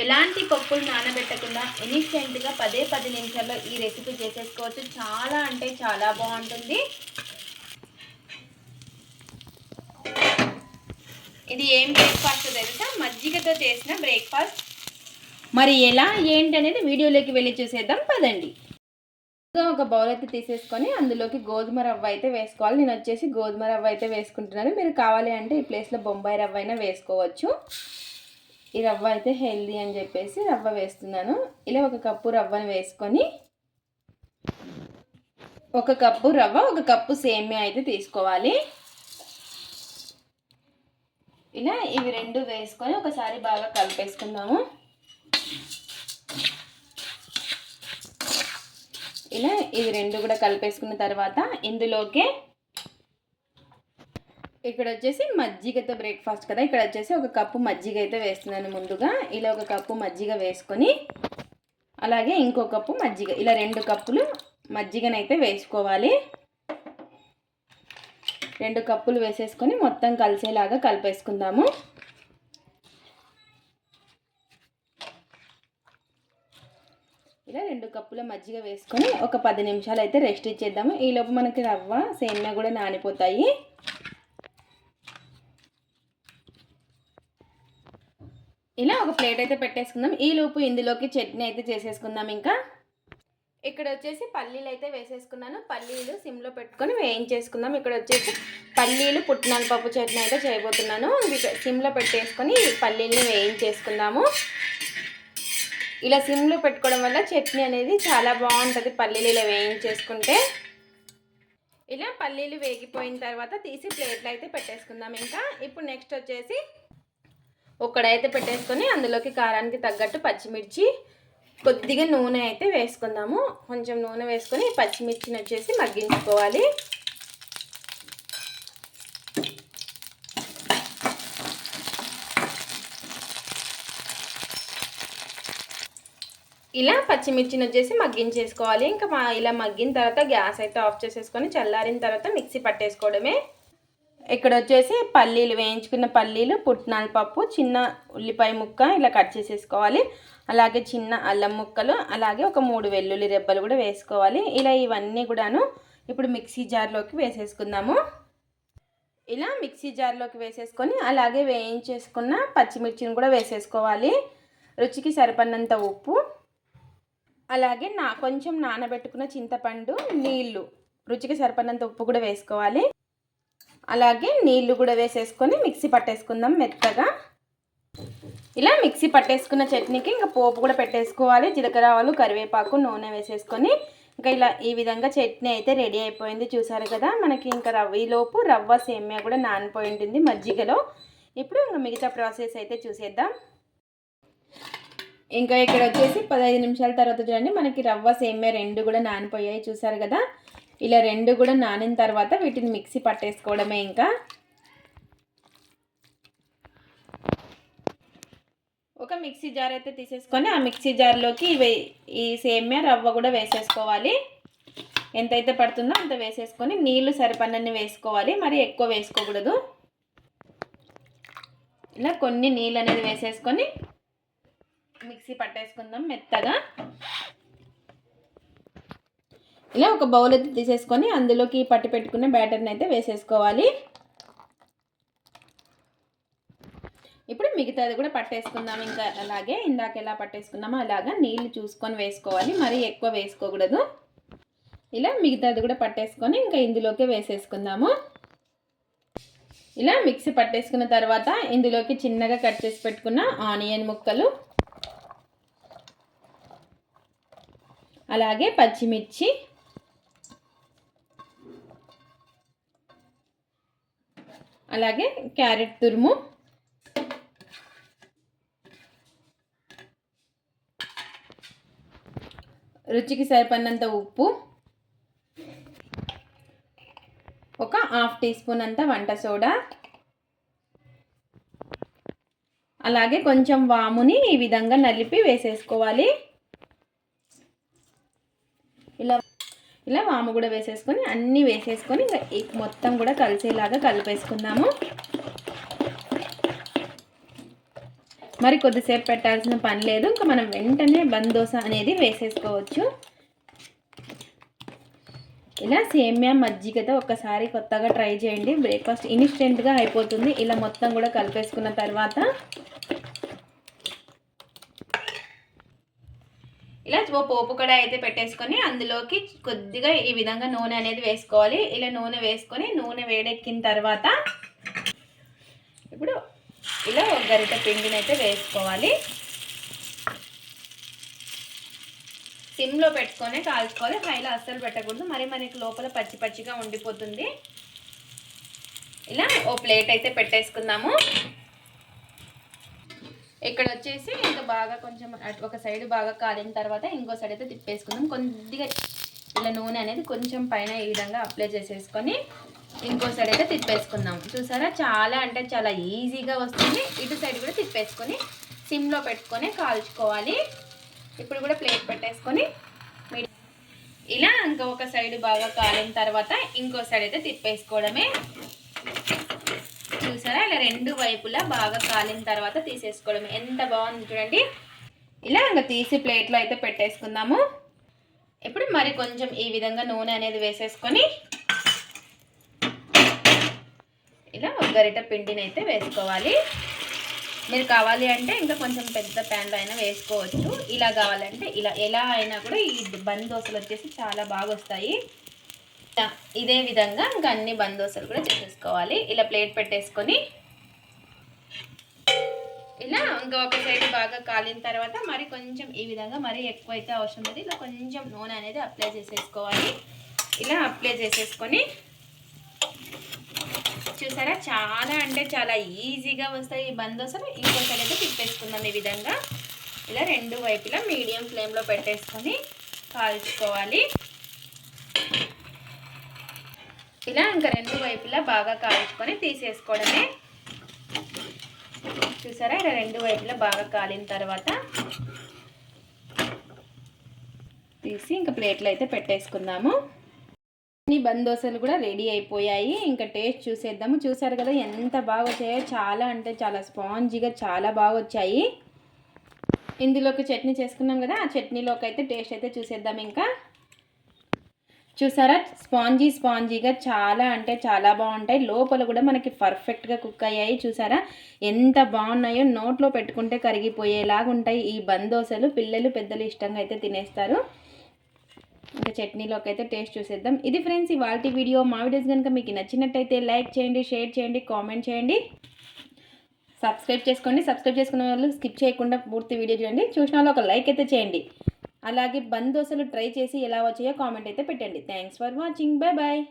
ఎలాంటి పప్పులు నానబెట్టకుండా ఇన్స్టెంట్గా పదే పది నిమిషాల్లో ఈ రెసిపీ చేసేసుకోవచ్చు. చాలా అంటే చాలా బాగుంటుంది. ఇది ఏం బ్రేక్ఫాస్ట్ తెలుసా? మజ్జిగతో చేసిన బ్రేక్ఫాస్ట్ మరి ఎలా ఏంటి అనేది వీడియోలోకి వెళ్ళి చూసేద్దాం. పదండి. ఒక బౌల్ అయితే తీసేసుకొని అందులోకి గోధుమ రవ్వ అయితే వేసుకోవాలి. నేను వచ్చేసి గోధుమ రవ్వ అయితే వేసుకుంటున్నాను. మీరు కావాలి అంటే ఈ ప్లేస్లో బొంబాయి రవ్వ అయినా వేసుకోవచ్చు. ఈ రవ్వ అయితే హెల్దీ అని చెప్పేసి రవ్వ వేస్తున్నాను. ఇలా ఒక కప్పు రవ్వను వేసుకొని ఒక కప్పు రవ్వ ఒక కప్పు సేమియా అయితే తీసుకోవాలి. ఇలా ఇవి రెండు వేసుకొని ఒకసారి బాగా కలిపేసుకుందాము. ఇలా ఇవి రెండు కూడా కలిపేసుకున్న తర్వాత ఇందులోకే ఇక్కడ వచ్చేసి మజ్జిగతో బ్రేక్ఫాస్ట్ కదా. ఇక్కడ వచ్చేసి ఒక కప్పు మజ్జిగ అయితే వేస్తున్నాను ముందుగా. ఇలా ఒక కప్పు మజ్జిగ వేసుకొని అలాగే ఇంకో కప్పు మజ్జిగ. ఇలా రెండు కప్పులు మజ్జిగనైతే వేసుకోవాలి. రెండు కప్పులు వేసేసుకొని మొత్తం కలిసేలాగా కలిపేసుకుందాము. ఇలా రెండు కప్పుల మజ్జిగ వేసుకొని ఒక పది నిమిషాలు అయితే రెస్ట్ ఇచ్చేద్దాము ఈలోపు మనకి రవ్వ సేమియా కూడా నానిపోతాయి ఇలా ఒక ప్లేట్ అయితే పెట్టేసుకుందాం. ఈ లోపు ఇందులోకి చట్నీ అయితే చేసేసుకుందాం ఇంకా. ఇక్కడ వచ్చేసి పల్లీలు అయితే వేసేసుకున్నాను. పల్లీలు సిమ్లో పెట్టుకొని వేయించేసుకుందాం. ఇక్కడ వచ్చేసి పల్లీలు పుట్టినాల పప్పు చట్నీ అయితే చేయబోతున్నాను. సిమ్లో పెట్టేసుకొని పల్లీల్ని వేయించేసుకుందాము. ఇలా సిమ్లో పెట్టుకోవడం వల్ల చట్నీ అనేది చాలా బాగుంటుంది పల్లీలు ఇలా వేయించేసుకుంటే. ఇలా పల్లీలు వేగిపోయిన తర్వాత తీసి ప్లేట్లు అయితే పెట్టేసుకుందాం ఇంకా. ఇప్పుడు నెక్స్ట్ వచ్చేసి ఒక్కడైతే పెట్టేసుకొని అందులోకి కారానికి తగ్గట్టు పచ్చిమిర్చి కొద్దిగా నూనె అయితే వేసుకుందాము. కొంచెం నూనె వేసుకొని పచ్చిమిర్చిని వచ్చేసి మగ్గించుకోవాలి. ఇలా పచ్చిమిర్చిని వచ్చేసి మగ్గించేసుకోవాలి. ఇంకా ఇలా మగ్గిన తర్వాత గ్యాస్ అయితే ఆఫ్ చేసేసుకొని చల్లారిన తర్వాత మిక్సీ పట్టేసుకోవడమే. ఇక్కడ వచ్చేసి పల్లీలు వేయించుకున్న పల్లీలు పుట్నాల పప్పు చిన్న ఉల్లిపాయ ముక్క ఇలా కట్ చేసేసుకోవాలి. అలాగే చిన్న అల్లం ముక్కలు అలాగే ఒక మూడు వెల్లుల్లి రెబ్బలు కూడా వేసుకోవాలి. ఇలా ఇవన్నీ కూడాను ఇప్పుడు మిక్సీ జార్లోకి వేసేసుకుందాము. ఇలా మిక్సీ జార్లోకి వేసేసుకొని అలాగే వేయించేసుకున్న పచ్చిమిర్చిని కూడా వేసేసుకోవాలి. రుచికి సరిపడినంత ఉప్పు అలాగే నా కొంచెం నానబెట్టుకున్న చింతపండు నీళ్ళు రుచికి సరిపడినంత ఉప్పు కూడా వేసుకోవాలి. అలాగే నీళ్ళు కూడా వేసేసుకొని మిక్సీ పట్టేసుకుందాం మెత్తగా. ఇలా మిక్సీ పట్టేసుకున్న చట్నీకి ఇంకా పోపు కూడా పెట్టేసుకోవాలి జీలకర్ర ఆవాలు కరివేపాకు నూనె వేసేసుకొని. ఇంకా ఇలా ఈ విధంగా చట్నీ అయితే రెడీ అయిపోయింది చూసారు కదా. మనకి ఇంకా రవ్వలోపు రవ్వ సేమ్యా కూడా నానిపోయి ఉంటుంది మజ్జిగలో. ఇప్పుడు ఇంకా మిగతా ప్రాసెస్ అయితే చూసేద్దాం. ఇంకా ఇక్కడ వచ్చేసి పదహైదు నిమిషాల తర్వాత చూడండి మనకి రవ్వ సేమ్యా రెండు కూడా నానిపోయాయి చూసారు కదా. ఇలా రెండు కూడా నానిన తర్వాత వీటిని మిక్సీ పట్టేసుకోవడమే ఇంకా. ఒక మిక్సీ జార్ అయితే తీసేసుకొని ఆ మిక్సీ జార్లోకి ఈ సేమ్యా రవ్వ కూడా వేసేసుకోవాలి. ఎంతైతే పడుతుందో అంత వేసేసుకొని నీళ్ళు సరిపడని వేసుకోవాలి. మరి ఎక్కువ వేసుకోకూడదు. ఇలా కొన్ని నీళ్ళు అనేది వేసేసుకొని మిక్సీ పట్టేసుకుందాం మెత్తగా. ఇలా ఒక బౌల్ అయితే తీసేసుకొని అందులోకి పట్టి పెట్టుకున్న బ్యాటర్ని అయితే వేసేసుకోవాలి. ఇప్పుడు మిగతాది కూడా పట్టేసుకుందాం ఇంకా అలాగే. ఇందాక ఎలా పట్టేసుకున్నామో అలాగా నీళ్ళు చూసుకొని వేసుకోవాలి. మరీ ఎక్కువ వేసుకోకూడదు. ఇలా మిగతాది కూడా పట్టేసుకొని ఇంకా ఇందులోకి వేసేసుకుందాము. ఇలా మిక్సీ పట్టేసుకున్న తర్వాత ఇందులోకి చిన్నగా కట్ చేసి పెట్టుకున్న ఆనియన్ ముక్కలు అలాగే పచ్చిమిర్చి అలాగే క్యారెట్ తురుము. రుచికి సరిపడినంత ఉప్పు. ఒక హాఫ్ టీ స్పూన్ అంత వంట సోడా. అలాగే కొంచెం వాముని ఈ విధంగా నలిపి వేసేసుకోవాలి. ఇలా ఇలా వాము కూడా వేసేసుకొని అన్నీ వేసేసుకొని ఇంకా మొత్తం కూడా కలిసేలాగా కలిపేసుకుందాము. మరి కొద్దిసేపు పెట్టాల్సిన పని లేదు. ఇంకా మనం వెంటనే బందోస అనేది వేసేసుకోవచ్చు. ఇలా సేమ్యా మజ్జిగతో ఒకసారి కొత్తగా ట్రై చేయండి. బ్రేక్ఫాస్ట్ ఇన్స్టెంట్గా అయిపోతుంది. ఇలా మొత్తం కూడా కలిపేసుకున్న తర్వాత ఓ పోపు కూడా అయితే పెట్టేసుకొని అందులోకి కొద్దిగా ఈ విధంగా నూనె అనేది వేసుకోవాలి. ఇలా నూనె వేసుకొని నూనె వేడెక్కిన తర్వాత ఇప్పుడు ఇలా ఒక గరిట పిండిని అయితే వేసుకోవాలి. సిమ్లో పెట్టుకొని కాల్చుకోవాలి. హైలో అస్సలు పెట్టకూడదు. మరి మనకి లోపల పచ్చి పచ్చిగా ఉండిపోతుంది. ఇలా ఓ ప్లేట్ అయితే పెట్టేసుకుందాము. ఇక్కడ వచ్చేసి ఇంకా బాగా కొంచెం ఒక సైడ్ బాగా కాలిన తర్వాత ఇంకో సైడ్ అయితే తిప్పేసుకుందాం. కొద్దిగా ఇలా నూనె అనేది కొంచెం పైన ఈ విధంగా అప్లై చేసేసుకొని ఇంకో సైడ్ అయితే తిప్పేసుకుందాం. చూసారా? చాలా అంటే చాలా ఈజీగా వస్తుంది. ఇటు సైడ్ కూడా తిప్పేసుకొని సిమ్లో పెట్టుకొని కాల్చుకోవాలి. ఇప్పుడు కూడా ప్లేట్ పెట్టేసుకొని ఇలా ఇంకొక సైడ్ బాగా కాలిన తర్వాత ఇంకో సైడ్ అయితే తిప్పేసుకోవడమే. చూసారా? ఇలా రెండు వైపులా బాగా కాలిన తర్వాత తీసేసుకోవడం ఎంత బాగుంది చూడండి. ఇలా ఇంకా తీసి ప్లేట్లో అయితే పెట్టేసుకుందాము. ఇప్పుడు మరి కొంచెం ఈ విధంగా నూనె అనేది వేసేసుకొని ఇలా ఒక గరిట పిండిని అయితే వేసుకోవాలి. మీరు కావాలి అంటే ఇంకా కొంచెం పెద్ద ప్యాన్లో అయినా వేసుకోవచ్చు. ఇలా కావాలంటే ఇలా ఎలా అయినా కూడా ఈ బంద్ దోశలు వచ్చేసి చాలా బాగా వస్తాయి. ఇదే విధంగా ఇంకా అన్ని బంద్ కూడా చేసేసుకోవాలి. ఇలా ప్లేట్ పెట్టేసుకొని ఇలా ఇంకా ఒక సైడ్ బాగా కాలిన తర్వాత మరి కొంచెం ఈ విధంగా మరీ ఎక్కువ అయితే అవసరం లేదు. ఇలా కొంచెం నూనె అనేది అప్లై చేసేసుకోవాలి. ఇలా అప్లై చేసేసుకొని చూసారా? చాలా అంటే చాలా ఈజీగా వస్తాయి ఈ బంద్ దోశలు ఇంకో సైడ్ అయితే తిప్పేసుకుందాం ఈ విధంగా. ఇలా రెండు వైపులా మీడియం ఫ్లేమ్లో పెట్టేసుకొని కాల్చుకోవాలి. ఇలా ఇంకా రెండు వైపులా బాగా కాల్చుకొని తీసేసుకోవడమే. చూసారా? ఇలా రెండు వైపులా బాగా కాలిన తర్వాత తీసి ఇంకా ప్లేట్లు అయితే పెట్టేసుకుందాము. ఈ బందోసలు కూడా రెడీ అయిపోయాయి. ఇంకా టేస్ట్ చూసేద్దాము. చూసారు కదా ఎంత బాగా వచ్చాయో. చాలా అంటే చాలా స్పాంజీగా చాలా బాగా వచ్చాయి. ఇందులోకి చట్నీ చేసుకున్నాం కదా ఆ చట్నీలోకి అయితే టేస్ట్ అయితే చూసేద్దాం ఇంకా. చూసారా? స్పాంజీ స్పాంజీగా చాలా అంటే చాలా బాగుంటాయి. లోపల కూడా మనకి పర్ఫెక్ట్గా కుక్ అయ్యాయి. చూసారా? ఎంత బాగున్నాయో నోట్లో పెట్టుకుంటే కరిగిపోయేలాగా ఉంటాయి ఈ బందోసలు పిల్లలు పెద్దలు ఇష్టంగా అయితే తినేస్తారు. ఇంకా చట్నీలోకి అయితే టేస్ట్ చూసేద్దాం. ఇది ఫ్రెండ్స్ ఇవాళ వీడియో. మా వీడియోస్ కనుక మీకు నచ్చినట్టయితే లైక్ చేయండి షేర్ చేయండి కామెంట్ చేయండి. సబ్స్క్రైబ్ చేసుకోండి. సబ్స్క్రైబ్ చేసుకున్న వాళ్ళు స్కిప్ చేయకుండా పూర్తి వీడియో చూడండి. చూసిన వాళ్ళు ఒక లైక్ అయితే చేయండి. అలాగే బంద్ దోశలు ట్రై చేసి ఎలా వచ్చాయో కామెంట్ అయితే పెట్టండి. Thanks for watching bye bye